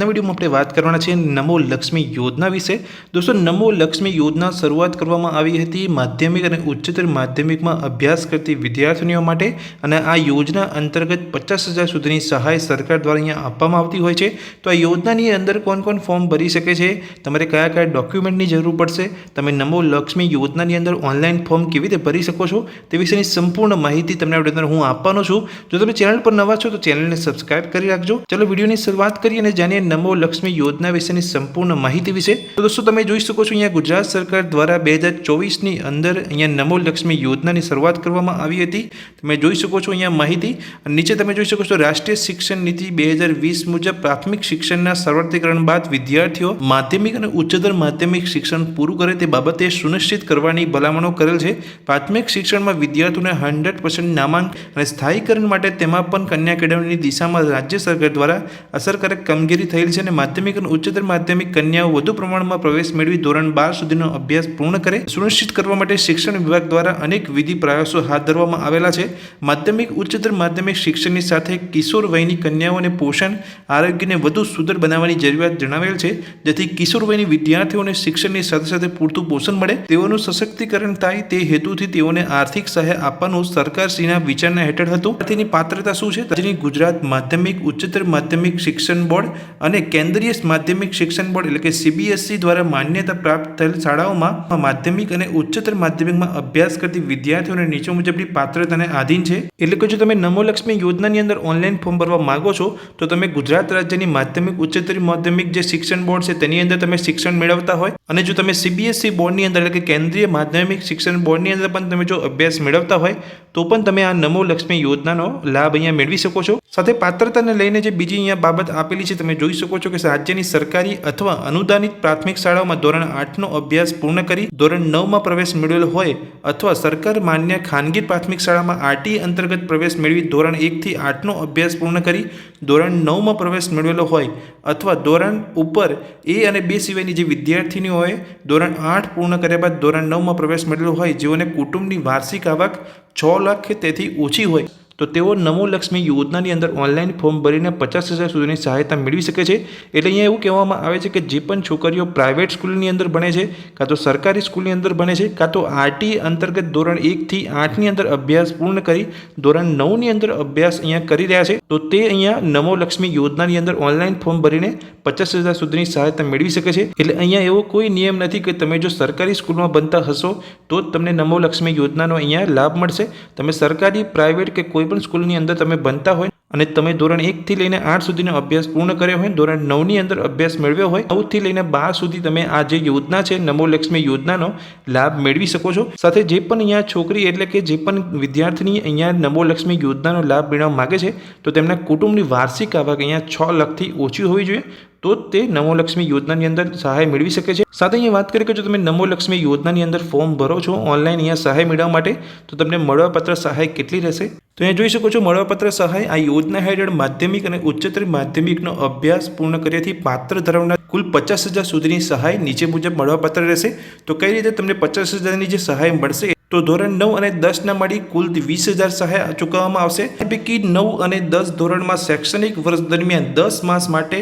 આજના વિડીયોમાં આપણે વાત કરવાના છે નમો લક્ષ્મી યોજના વિશે. દોસ્તો, નમો લક્ષ્મી યોજના શરૂઆત કરવામાં આવી હતી માધ્યમિક અને ઉચ્ચતર માધ્યમિકમાં અભ્યાસ કરતી વિદ્યાર્થીનીઓ માટે અને આ યોજના અંતર્ગત પચાસ હજાર સુધીની સહાય સરકાર દ્વારા અહીંયા આપવામાં આવતી હોય છે. તો આ યોજનાની અંદર કોણ કોણ ફોર્મ ભરી શકે છે? તમારે કયા કયા ડોક્યુમેન્ટની જરૂર પડશે? તમે નમો લક્ષ્મી યોજનાની અંદર ઓનલાઈન ફોર્મ કેવી રીતે ભરી શકો છો? તે વિશેની સંપૂર્ણ માહિતી તમને આપણે અંદર હું આપવાનો છું. જો તમે ચેનલ પર નવા છો તો ચેનલને સબસ્ક્રાઇબ કરી રાખજો. ચલો વિડીયોની શરૂઆત કરીએ અને જાણીએ નમો લક્ષ્મી યોજના વિશેની સંપૂર્ણ માહિતી વિશે. તો દોસ્તો, તમે જોઈ શકો છો અહીંયા ગુજરાત સરકાર દ્વારા બે હજાર ચોવીસની અંદર અહીંયા નમો લક્ષ્મી યોજનાની શરૂઆત કરવામાં આવી હતી. તમે જોઈ શકો છો અહીંયા માહિતી. નીચે તમે જોઈ શકો છો રાષ્ટ્રીય શિક્ષણ નીતિ બે હજાર વીસ મુજબ પ્રાથમિક શિક્ષણના સર્વત્રીકરણ બાદ વિદ્યાર્થીઓ માધ્યમિક અને ઉચ્ચતર માધ્યમિક શિક્ષણ પૂરું કરે તે બાબતે સુનિશ્ચિત કરવાની ભલામણો કરેલ છે. પ્રાથમિક શિક્ષણમાં વિદ્યાર્થીઓને હંડ્રેડ પર્સન્ટ નામાંક અને સ્થાયીકરણ માટે તેમાં પણ કન્યા કેળવણીની દિશામાં રાજ્ય સરકાર દ્વારા અસરકારક કામગીરી થયેલ છે અને માધ્યમિક અને ઉચ્ચતર માધ્યમિક કન્યાઓ વધુ પ્રમાણમાં પ્રવેશ મેળવી ધોરણ બાર સુધીનો અભ્યાસ પૂર્ણ કરે, સુનિશ્ચિત કરવા માટે શિક્ષણ વિભાગ દ્વારા અનેક વિધિ પ્રયાસો હાથ ધરવામાં આવેલા છે. માધ્યમિક, ઉચ્ચતર માધ્યમિક શિક્ષણની સાથે કિશોર વયની કન્યાઓને પોષણ, આરોગ્યને વધુ સુદર બનાવવાની જરૂરિયાત જણાવેલ છે, જેથી કિશોર વયની વિદ્યાર્થીઓને શિક્ષણની સાથે સાથે પૂરતું પોષણ મળે. તેઓનું સશક્તિકરણ થાય તે હેતુથી તેઓને આર્થિક સહાય આપવાનું સરકારશ્રીના વિચારના હેઠળ હતું. તેની પાત્રતા શું છે? તેની ગુજરાત માધ્યમિક, ઉચ્ચતર માધ્યમિક શિક્ષણ બોર્ડ અને કેન્દ્રીય માધ્યમિક શિક્ષણ બોર્ડ એટલે કે સીબીએસસી દ્વારા માન્યતા પ્રાપ્ત થયેલ શાળાઓમાં માધ્યમિક અને ઉચ્ચતર માધ્યમિકમાં અભ્યાસ કરતી વિદ્યાર્થીઓને નીચે મુજબની પાત્રતાને આધીન છે. એટલે કે જો તમે નમોલક્ષ્મી યોજનાની અંદર ઓનલાઈન ફોર્મ ભરવા માંગો છો, તો તમે ગુજરાત રાજ્યની માધ્યમિક, ઉચ્ચતર માધ્યમિક જે શિક્ષણ બોર્ડ છે તેની અંદર તમે શિક્ષણ મેળવતા હોય. અને જો તમે સીબીએસસી બોર્ડની અંદર એટલે કે કેન્દ્રીય માધ્યમિક શિક્ષણ બોર્ડની અંદર પણ તમે જો અભ્યાસ મેળવતા હોય તો પણ તમે આ નમો લક્ષ્મી યોજનાનો લાભ અહીંયા મેળવી શકો છો. સાથે પાત્રતાને લઈને જે બીજી અહીંયા બાબત આપેલી છે, તમે જોઈ શકો છો કે રાજ્યની સરકારી અથવા અનુદાનિત પ્રાથમિક શાળાઓમાં ધોરણ આઠનો અભ્યાસ પૂર્ણ કરી ધોરણ નવમાં પ્રવેશ મેળવેલો હોય અથવા સરકાર માન્ય ખાનગી પ્રાથમિક શાળામાં આરટી અંતર્ગત પ્રવેશ મેળવી ધોરણ એકથી આઠનો અભ્યાસ પૂર્ણ કરી ધોરણ નવમાં પ્રવેશ મેળવેલો હોય અથવા ધોરણ ઉપર એ અને બે સિવાયની જે વિદ્યાર્થીનીઓએ ધોરણ આઠ પૂર્ણ કર્યા બાદ ધોરણ નવમાં પ્રવેશ મેળવેલો હોય, જેઓને કુટુંબની વાર્ષિક આવક છ લાખ કે તેથી ઓછી હોય તો તેઓ નમો લક્ષ્મી યોજનાની અંદર ઓનલાઈન ફોર્મ ભરીને પચાસ હજાર સુધીની સહાયતા મેળવી શકે છે. એટલે અહીંયા એવું કહેવામાં આવે છે કે જે પણ છોકરીઓ પ્રાઇવેટ સ્કૂલની અંદર ભણે છે, કાં તો સરકારી સ્કૂલની અંદર ભણે છે, કાં તો આરટી અંતર્ગત ધોરણ એકથી આઠની અંદર અભ્યાસ પૂર્ણ કરી, ધોરણ નવની અંદર અભ્યાસ અહીંયા કરી રહ્યા છે, તો તે અહીંયા નમો લક્ષ્મી યોજનાની અંદર ઓનલાઈન ફોર્મ ભરીને પચાસ હજાર સુધીની સહાયતા મેળવી શકે છે. એટલે અહીંયા એવો કોઈ નિયમ નથી કે તમે જો સરકારી સ્કૂલમાં બનતા હશો, તો જ તમને નમો લક્ષ્મી યોજનાનો અહીંયા લાભ મળશે. તમે સરકારી પ્રાઇવેટ કે કોઈ પણ સ્કૂલની અંદર તમે બનતા હોય અને તમે ધોરણ એકથી લઈને આઠ સુધીનો અભ્યાસ પૂર્ણ કર્યો હોય ધોરણ નવની અંદર અભ્યાસ મેળવ્યો હોય નવથી લઈને બાર સુધી તમે આ જે યોજના છે, નમો લક્ષ્મી યોજનાનો લાભ મેળવી શકો છો. સાથે જે પણ અહીંયા છોકરી એટલે કે જે પણ વિદ્યાર્થીની અહીંયા નમો લક્ષ્મી યોજનાનો લાભ મેળવવા માગે છે, તો તેમના કુટુંબની વાર્ષિક આવક અહીંયા છ લાખથી ઓછી હોવી જોઈએ, તો તે નમો લક્ષ્મી યોજનાની અંદર સહાય મેળવી શકે છે. સાથે અહીંયા વાત કરીએ કે જો તમે નમો લક્ષ્મી યોજનાની અંદર ફોર્મ ભરો છો, ઓનલાઈન અહીંયા સહાય મેળવવા માટે, તો તમને મળવાપત્ર સહાય કેટલી રહેશે? તો અહીંયા જોઈ શકો છો, મળવાપત્ર સહાય આ યોજના હેઠળ માધ્યમિક અને ઉચ્ચતર માધ્યમિકનો અભ્યાસ પૂર્ણ કર્યાથી પાત્ર ધરાવનાર કુલ પચાસ હજાર સુધીની સહાય નીચે મુજબ મળવાપાત્ર રહેશે. તો કઈ રીતે તમને પચાસ હજારની જે સહાય મળશે તો ધોરણ નવ અને દસના મળી કુલ વીસ હજાર સહાય ચૂકવવામાં આવશે. પૈકી નવ અને દસ ધોરણમાં શૈક્ષણિક વર્ષ દરમિયાન દસ માસ માટે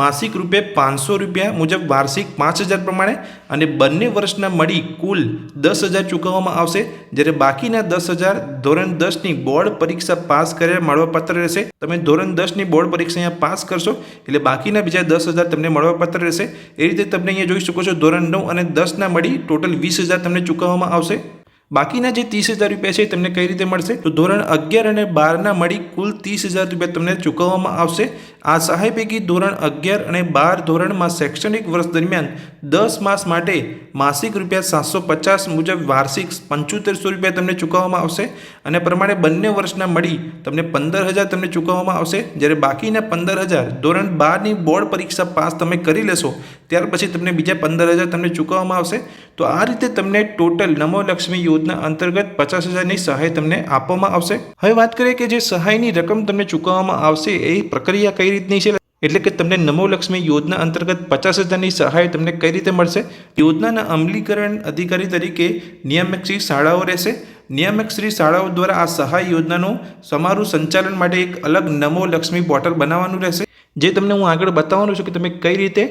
માસિક રૂપે પાંચસો રૂપિયા મુજબ વાર્ષિક પાંચ હજાર પ્રમાણે અને બંને વર્ષના મળી કુલ દસ હજાર ચૂકવવામાં આવશે. જ્યારે બાકીના દસ હજાર ધોરણ દસની બોર્ડ પરીક્ષા પાસ કર્યા મળવાપાત્ર રહેશે. તમે ધોરણ દસની બોર્ડ પરીક્ષા અહીંયા પાસ કરશો એટલે બાકીના બીજા દસ હજાર તમને મળવાપાત્ર રહેશે. એ રીતે તમને અહીંયા જોઈ શકો છો ધોરણ નવ અને દસના મળી ટોટલ વીસ હજાર તમને ચૂકવવામાં આવશે. બાકીના જે ત્રીસ હજાર રૂપિયા છે તમને કઈ રીતે મળશે? તો ધોરણ અગિયાર અને બારના મળી કુલ ત્રીસ હજાર રૂપિયા તમને ચૂકવવામાં આવશે. આ સહાય પૈકી ધોરણ અગિયાર અને બાર ધોરણમાં શૈક્ષણિક વર્ષ દરમિયાન દસ માસ માટે માસિક રૂપિયા સાતસો પચાસ મુજબ વાર્ષિક પંચોતેરસો રૂપિયા તમને ચૂકવવામાં આવશે અને પ્રમાણે બંને વર્ષના મળી તમને પંદર હજાર તમને ચૂકવવામાં આવશે. જ્યારે બાકીના પંદર હજાર ધોરણ બારની બોર્ડ પરીક્ષા પાસ તમે કરી લેશો, ત્યાર પછી તમને બીજા પંદર હજાર તમને ચૂકવવામાં આવશે. તો આ રીતે તમને ટોટલ નમો લક્ષ્મી યોજના અંતર્ગત પચાસ હજારની સહાય તમને આપવામાં આવશે. હવે વાત કરીએ કે જે સહાયની રકમ તમને ચૂકવવામાં આવશે, એ પ્રક્રિયા કઈ રીતની છે? એટલે કે તમને નમો લક્ષ્મી યોજના અંતર્ગત પચાસ હજારની સહાય તમને કઈ રીતે મળશે? યોજનાના અમલીકરણ અધિકારી તરીકે નિયામક શ્રી શાળાઓ રહેશે. નિયામક શ્રી શાળાઓ દ્વારા આ સહાય યોજનાનું સમારું સંચાલન માટે એક અલગ નમો લક્ષ્મી પોર્ટલ બનાવવાનું રહેશે. જે તમને હું આગળ બતાવવાનું છું કે તમે કઈ રીતે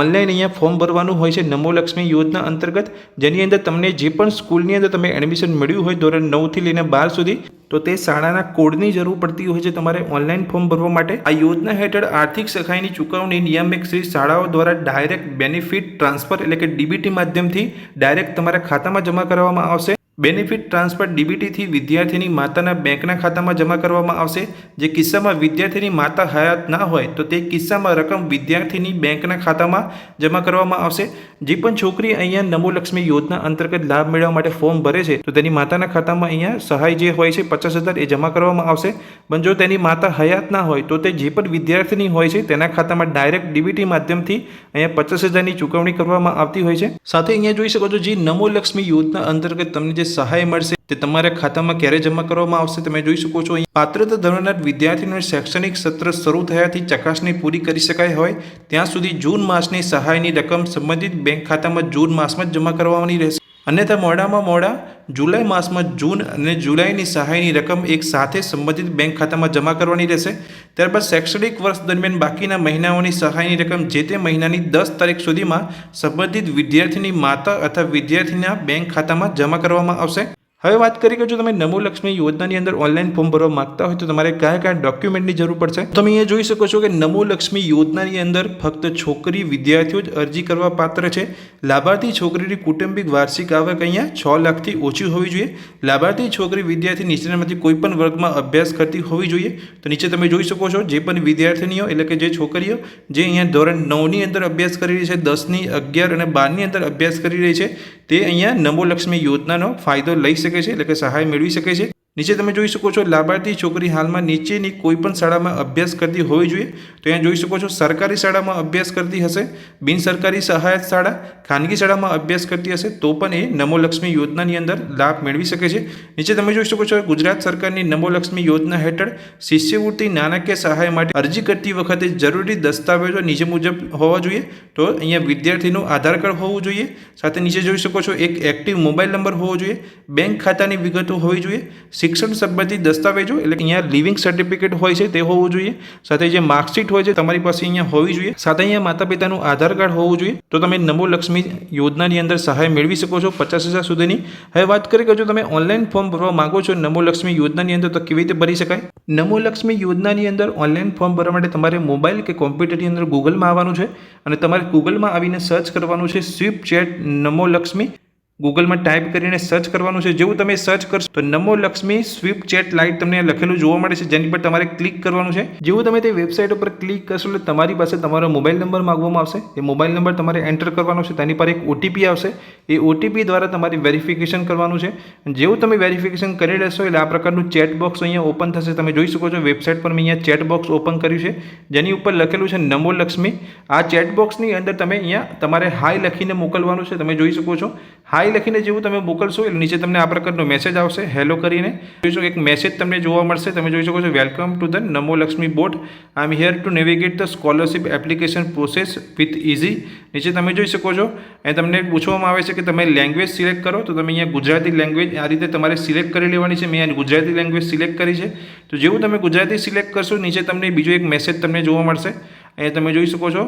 ઓનલાઈન અહીંયા ફોર્મ ભરવાનું હોય છે નમો લક્ષ્મી યોજના અંતર્ગત, જેની અંદર તમને જે પણ સ્કૂલની અંદર તમે એડમિશન મળ્યું હોય ધોરણ નવથી લઈને બાર સુધી, તો તે શાળાના કોડની જરૂર પડતી હોય છે તમારે ઓનલાઈન ફોર્મ ભરવા માટે. આ યોજના હેઠળ આર્થિક સહાયની ચૂકવણી નિયામક શ્રી શાળાઓ દ્વારા ડાયરેક્ટ બેનિફિટ ટ્રાન્સફર એટલે કે ડીબીટી માધ્યમથી ડાયરેક્ટ તમારા ખાતામાં જમા કરવામાં આવશે. બેનિફિટ ટ્રાન્સફર ડીબીટીથી વિદ્યાર્થીની માતાના બેંકના ખાતામાં જમા કરવામાં આવશે. જે કિસ્સામાં વિદ્યાર્થીની માતા હયાત ના હોય તો તે કિસ્સામાં રકમ વિદ્યાર્થીની બેંકના ખાતામાં જમા કરવામાં આવશે. જે પણ છોકરી અહીંયા નમોલક્ષ્મી યોજના અંતર્ગત લાભ મેળવવા માટે ફોર્મ ભરે છે, તો તેની માતાના ખાતામાં અહીંયા સહાય જે હોય છે, પચાસ હજાર એ જમા કરવામાં આવશે. પણ જો તેની માતા હયાત ના હોય તો તે જે પણ વિદ્યાર્થીની હોય છે, તેના ખાતામાં ડાયરેક્ટ ડીબીટી માધ્યમથી અહીંયા પચાસ હજારની ચૂકવણી કરવામાં આવતી હોય છે. સાથે અહીંયા જોઈ શકો છો, જે નમોલક્ષ્મી યોજના અંતર્ગત તમને જે સહાય મળશે તે તમારા ખાતામાં ક્યારે જમા કરવામાં આવશે તમે જોઈ શકો છો પાત્રતા ધરાવનાર વિદ્યાર્થીઓને શૈક્ષણિક સત્ર શરૂ થયાથી ચકાસણી પૂરી કરી શકાય હોય. ત્યાં સુધી જૂન માસની સહાયની રકમ સંબંધિત બેંક ખાતામાં જૂન માસમાં જ જમા કરવાની રહેશે. અન્યથા મોડામાં મોડા, જુલાઈ માસમાં જૂન અને જુલાઈની સહાયની રકમ એક સાથે સંબંધિત બેંક ખાતામાં જમા કરવાની રહેશે. ત્યારબાદ શૈક્ષણિક વર્ષ દરમિયાન બાકીના મહિનાઓની સહાયની રકમ જે તે મહિનાની દસ તારીખ સુધીમાં સંબંધિત વિદ્યાર્થીની માતા અથવા વિદ્યાર્થીના બેંક ખાતામાં જમા કરવામાં આવશે. હવે વાત કરીએ કે જો તમે નમો લક્ષ્મી યોજનાની અંદર ઓનલાઈન ફોર્મ ભરવા માંગતા હોય તો તમારે કયા કયા ડોક્યુમેન્ટની જરૂર પડશે? તમે અહીંયા જોઈ શકો છો કે નમો લક્ષ્મી યોજનાની અંદર ફક્ત છોકરી વિદ્યાર્થીઓ જ અરજી કરવા પાત્ર છે. લાભાર્થી છોકરીની કુટુંબિક વાર્ષિક આવક અહીંયા છ લાખથી ઓછી હોવી જોઈએ. લાભાર્થી છોકરી વિદ્યાર્થી નીચેનામાંથી કોઈ પણ વર્ગમાં અભ્યાસ કરતી હોવી જોઈએ. તો નીચે તમે જોઈ શકો છો જે પણ વિદ્યાર્થીનીઓ એટલે કે જે છોકરીઓ જે અહીંયા ધોરણ નવની અંદર અભ્યાસ કરી રહી છે, દસની અગિયાર અને બારની અંદર અભ્યાસ કરી રહી છે તે અહીંયા નમો લક્ષ્મી યોજનાનો ફાયદો લઈ શકે છે, એટલે કે સહાય મેળવી શકે છે. નીચે તમે જોઈ શકો છો, લાભાર્થી છોકરી હાલમાં નીચેની કોઈપણ શાળામાં અભ્યાસ કરતી હોવી જોઈએ. તો અહીંયા જોઈ શકો છો, સરકારી શાળામાં અભ્યાસ કરતી હશે, બિન સરકારી સહાયક શાળા, ખાનગી શાળામાં અભ્યાસ કરતી હશે, તો પણ એ નમોલક્ષ્મી યોજનાની અંદર લાભ મેળવી શકે છે. નીચે તમે જોઈ શકો છો, ગુજરાત સરકારની નમોલક્ષ્મી યોજના હેઠળ શિષ્યવૃત્તિ નાણાકીય સહાય માટે અરજી કરતી વખતે જરૂરી દસ્તાવેજો નીચે મુજબ હોવા જોઈએ. તો અહીંયા વિદ્યાર્થીનું આધાર કાર્ડ હોવું જોઈએ. સાથે નીચે જોઈ શકો છો, એક એક્ટિવ મોબાઈલ નંબર હોવો જોઈએ. બેંક ખાતાની વિગતો હોવી જોઈએ. શિક્ષણ સંબંધિત દસ્તાવેજો એટલે અહીંયા લિવિંગ સર્ટિફિકેટ હોય છે તે હોવું જોઈએ. સાથે જે માર્કશીટ હોય છે તમારી પાસે અહીંયા હોવી જોઈએ. સાથે અહીંયા માતા પિતાનું આધાર કાર્ડ હોવું જોઈએ. તો તમે નમો લક્ષ્મી યોજનાની અંદર સહાય મેળવી શકો છો પચાસ હજાર સુધીની. હવે વાત કરીએ કે જો તમે ઓનલાઈન ફોર્મ ભરવા માંગો છો નમો લક્ષ્મી યોજનાની અંદર તો કેવી રીતે ભરી શકાય? નમો લક્ષ્મી યોજનાની અંદર ઓનલાઈન ફોર્મ ભરવા માટે તમારે મોબાઈલ કે કોમ્પ્યુટરની અંદર ગૂગલમાં આવવાનું છે. અને તમારે ગૂગલમાં આવીને સર્ચ કરવાનું છે સ્વીપ ચેટ નમો લક્ષ્મી. ગૂગલમાં ટાઈપ કરીને સર્ચ કરવાનું છે. જેવું તમે સર્ચ કરશો, તો Namo Lakshmi swift chat light તમને લખેલું જોવા મળે છે, જેની પર તમારે ક્લિક કરવાનું છે. જેવું તમે તે વેબસાઇટ ઉપર ક્લિક કરશો, એટલે તમારી પાસે તમારો મોબાઈલ નંબર માગવામાં આવશે. એ મોબાઈલ નંબર તમારે એન્ટર કરવાનો છે, તેની પર એક ઓટીપી આવશે. એ ઓટીપી દ્વારા તમારે વેરિફિકેશન કરવાનું છે. જેવું તમે વેરિફિકેશન કરી લેશો, એટલે આ પ્રકારનું ચેટ બોક્સ અહીંયા ઓપન થશે. તમે જોઈ શકો છો, વેબસાઇટ પર મેં અહીંયા ચેટ બોક્સ ઓપન કર્યું છે. જેની ઉપર લખેલું છે, નમો લક્ષ્મી. આ ચેટ બોક્સની અંદર તમે અહીંયા તમારે હાય લખીને મોકલવાનું છે. તમે જોઈ શકો છો. હાય લખીને જેવું તમે મોકલશો એટલે નીચે તમને આ પ્રકારનો મેસેજ આવશે. હેલો કરીને. જોઈ શકો, એક મેસેજ તમને જોવા મળશે. તમે જોઈ શકો છો welcome to the Namo Lakshmi bot I am here to navigate the scholarship application process with easy નીચે તમે જોઈ શકો છો એ તમને પૂછવામાં આવે છે કે તમે લેંગ્વેજ સિલેક્ટ કરો, તો તમે અહીંયા ગુજરાતી લેંગ્વેજ આ રીતે તમારે સિલેક્ટ કરી લેવાની છે. મેં ગુજરાતી લેંગ્વેજ સિલેક્ટ કરી છે. તો જેવું તમે ગુજરાતી સિલેક્ટ કરશો, નીચે તમને બીજો એક મેસેજ તમને જોવા મળશે. અહીંયા તમે જોઈ શકો છો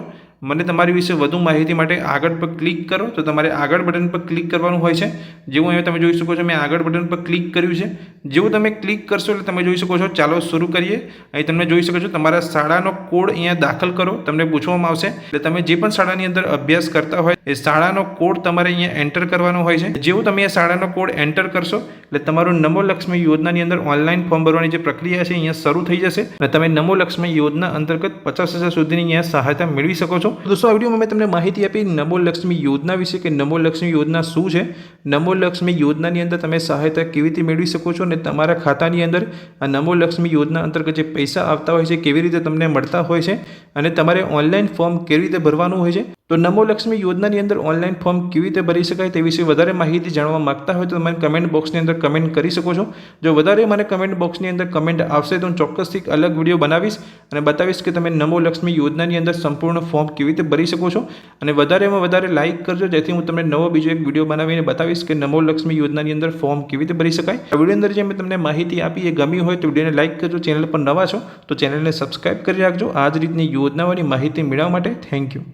મને તમારી વિશે વધુ માહિતી માટે આગળ પર ક્લિક કરો. તો તમારે આગળ બટન પર ક્લિક કરવાનું હોય છે. જેવું અહીંયા તમે જોઈ શકો છો, મેં આગળ બટન પર ક્લિક કર્યું છે. જેવું તમે ક્લિક કરશો એટલે તમે જોઈ શકો છો, ચાલો શરૂ કરીએ. અહીં તમે જોઈ શકો છો, તમારા શાળાનો કોડ અહીંયા દાખલ કરો. તમને પૂછવામાં આવશે. એટલે તમે જે પણ શાળાની અંદર અભ્યાસ કરતા હોય, એ શાળાનો કોડ તમારે અહીંયા એન્ટર કરવાનો હોય છે. જેવું તમે આ શાળાનો કોડ એન્ટર કરશો, એટલે તમારું નમો લક્ષ્મી યોજનાની અંદર ઓનલાઈન ફોર્મ ભરવાની જે પ્રક્રિયા છે અહીંયા શરૂ થઈ જશે. અને તમે નમો લક્ષ્મી યોજના અંતર્ગત પચાસ હજાર સુધીની અહીંયા સહાયતા મેળવી શકો છો. દોસ્તો, આ વિડીયોમાં મેં તમને માહિતી આપી નમો લક્ષ્મી યોજના વિશે કે નમો લક્ષ્મી યોજના શું છે. નમો લક્ષ્મી યોજનાની અંદર તમે સહાયતા કેવી રીતે મેળવી શકો છો અને તમારા ખાતાની અંદર આ નમો લક્ષ્મી યોજના અંતર્ગત જે પૈસા આવતા હોય છે, કેવી રીતે તમને મળતા હોય છે અને તમારે ઓનલાઈન ફોર્મ કેવી રીતે ભરવાનું હોય છે. તો નમો લક્ષ્મી યોજનાની અંદર ઓનલાઈન ફોર્મ કેવી રીતે ભરી શકાય તે વિશે વધારે માહિતી જાણવા માગતા હોય તો તમે કમેન્ટ બોક્સની અંદર કમેન્ટ કરી શકો છો. જો વધારે મને કમેન્ટ બોક્સની અંદર કમેન્ટ આવશે તો હું ચોક્કસથી અલગ વીડિયો બનાવીશ અને બતાવીશ કે તમે નમો લક્ષ્મી યોજનાની અંદર સંપૂર્ણ ફોર્મ કેવી રીતે ભરી શકો છો. અને વધારેમાં વધારે લાઇક કરજો, જેથી હું તમને નવો બીજો એક વીડિયો બનાવીને બતાવીશ કે નમો લક્ષ્મી યોજનાની અંદર ફોર્મ કેવી રીતે ભરી શકાય. વીડિયો અંદર જે મેં તમને માહિતી આપી એ ગમી હોય તો વિડીયોને લાઇક કરજો. ચેનલ પર નવા છો તો ચેનલને સબસ્ક્રાઇબ કરી રાખજો. આ જ રીતની યોજનાઓની માહિતી મેળવવા માટે થેન્ક યુ